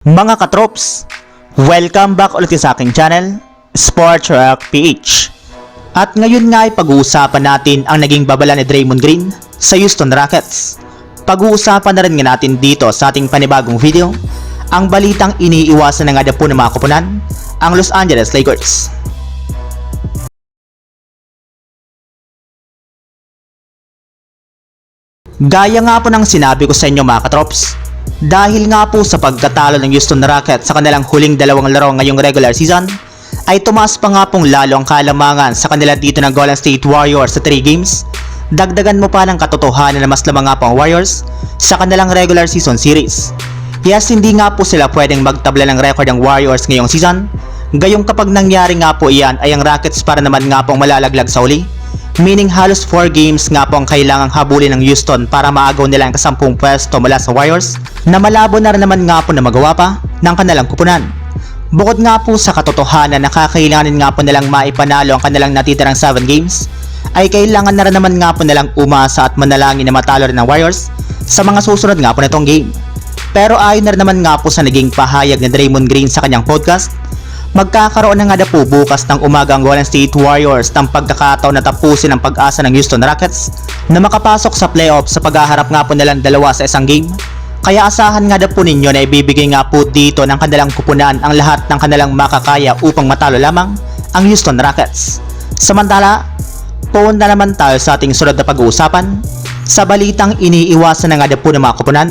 Mga katrops, welcome back ulit sa aking channel, Sports Rock PH. At ngayon nga ay pag-uusapan natin ang naging babala ni Draymond Green sa Houston Rockets. Pag-uusapan na rin nga natin dito sa ating panibagong video, ang balitang iniiwasan na nga po ng mga kupunan, ang Los Angeles Lakers. Gaya nga po ng sinabi ko sa inyo mga katrops, dahil nga po sa pagkatalo ng Houston Rockets sa kanilang huling dalawang laro ngayong regular season, ay tumaas pa nga pong lalo ang kalamangan sa kanila dito ng Golden State Warriors sa 3 games. Dagdagan mo pa ng katotohanan na mas lamang nga po ang Warriors sa kanilang regular season series. Yes, hindi nga po sila pwedeng magtabla ng record ng Warriors ngayong season. Gayong kapag nangyari nga po iyan ay ang Rockets para naman nga pong malalaglag sa uli. Meaning halos 4 games nga po ang kailangang habulin ng Houston para maagaw nila ang kasampung pwesto mula sa Warriors na malabo na rin naman nga po na magawa pa ng kanilang kupunan. Bukod nga po sa katotohanan na kakailanganin nga po nilang maipanalo ang kanilang natitirang 7 games, ay kailangan na rin naman nga po nilang umasa at manalangin na matalo rin ng Warriors sa mga susunod nga po nitong game. Pero ayon na rin naman nga po sa naging pahayag ni Draymond Green sa kanyang podcast, magkakaroon na nga na po bukas ng umaga ang Golden State Warriors ng pagkakataon na tapusin ang pag-asa ng Houston Rockets na makapasok sa playoffs sa paghaharap nga po nilang dalawa sa isang game. Kaya asahan nga na po ninyo na ibibigay nga po dito ng kanilang kupunan ang lahat ng kanilang makakaya upang matalo lamang ang Houston Rockets. Samantala, punta naman tayo sa ating sunod na pag-uusapan sa balitang iniiwasan na nga na po ng mga kupunan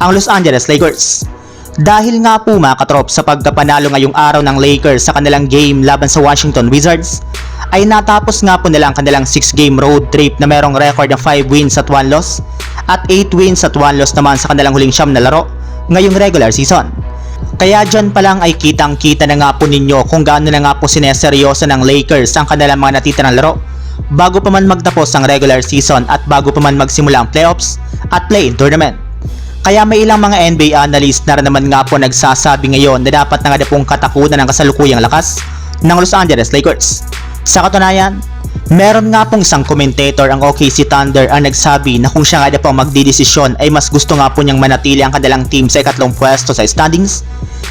ang Los Angeles Lakers. Dahil nga po mga katrop sa pagkapanalo ngayong araw ng Lakers sa kanilang game laban sa Washington Wizards, ay natapos nga po nila ang kanilang 6 game road trip na merong record na 5 wins at 1 loss at 8 wins at 1 loss naman sa kanilang huling siyam na laro ngayong regular season. Kaya dyan pa lang ay kitang kita na nga po ninyo kung gaano na nga po sineseryoso ng Lakers ang kanilang mga natitirang laro bago pa man magtapos ang regular season at bago pa man magsimula ang playoffs at play-in tournament. Kaya may ilang mga NBA analyst na naman nga po nagsasabi ngayon na dapat na nga pong katakutan ng kasalukuyang lakas ng Los Angeles Lakers. Sa katunayan, meron nga pong isang commentator ang OKC Thunder ang nagsabi na kung siya nga po ang magdidesisyon ay mas gusto nga po niyang manatili ang kanilang team sa ikatlong pwesto sa standings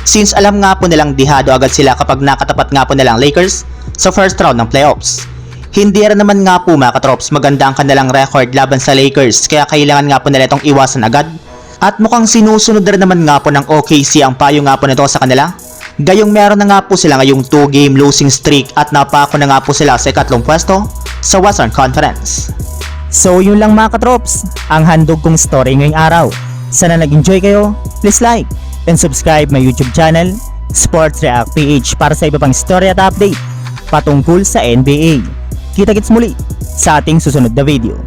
since alam nga po nilang dihado agad sila kapag nakatapat nga po nilang Lakers sa first round ng playoffs. Hindi rin naman nga po mga katrops maganda ang kanilang record laban sa Lakers kaya kailangan nga po nila itong iwasan agad at mukhang sinusunod na rin naman nga po ng OKC ang payo nga po nito sa kanila. Gayong meron na nga po sila ngayong 2 game losing streak at napako na nga po sila sa ikatlong pwesto sa Western Conference. So yun lang mga katrops, ang handog kong story ngayong araw. Sana nag-enjoy kayo, please like and subscribe my YouTube channel, Sports React PH para sa iba pang story at update patungkol sa NBA. Kita-kits muli sa ating susunod na video.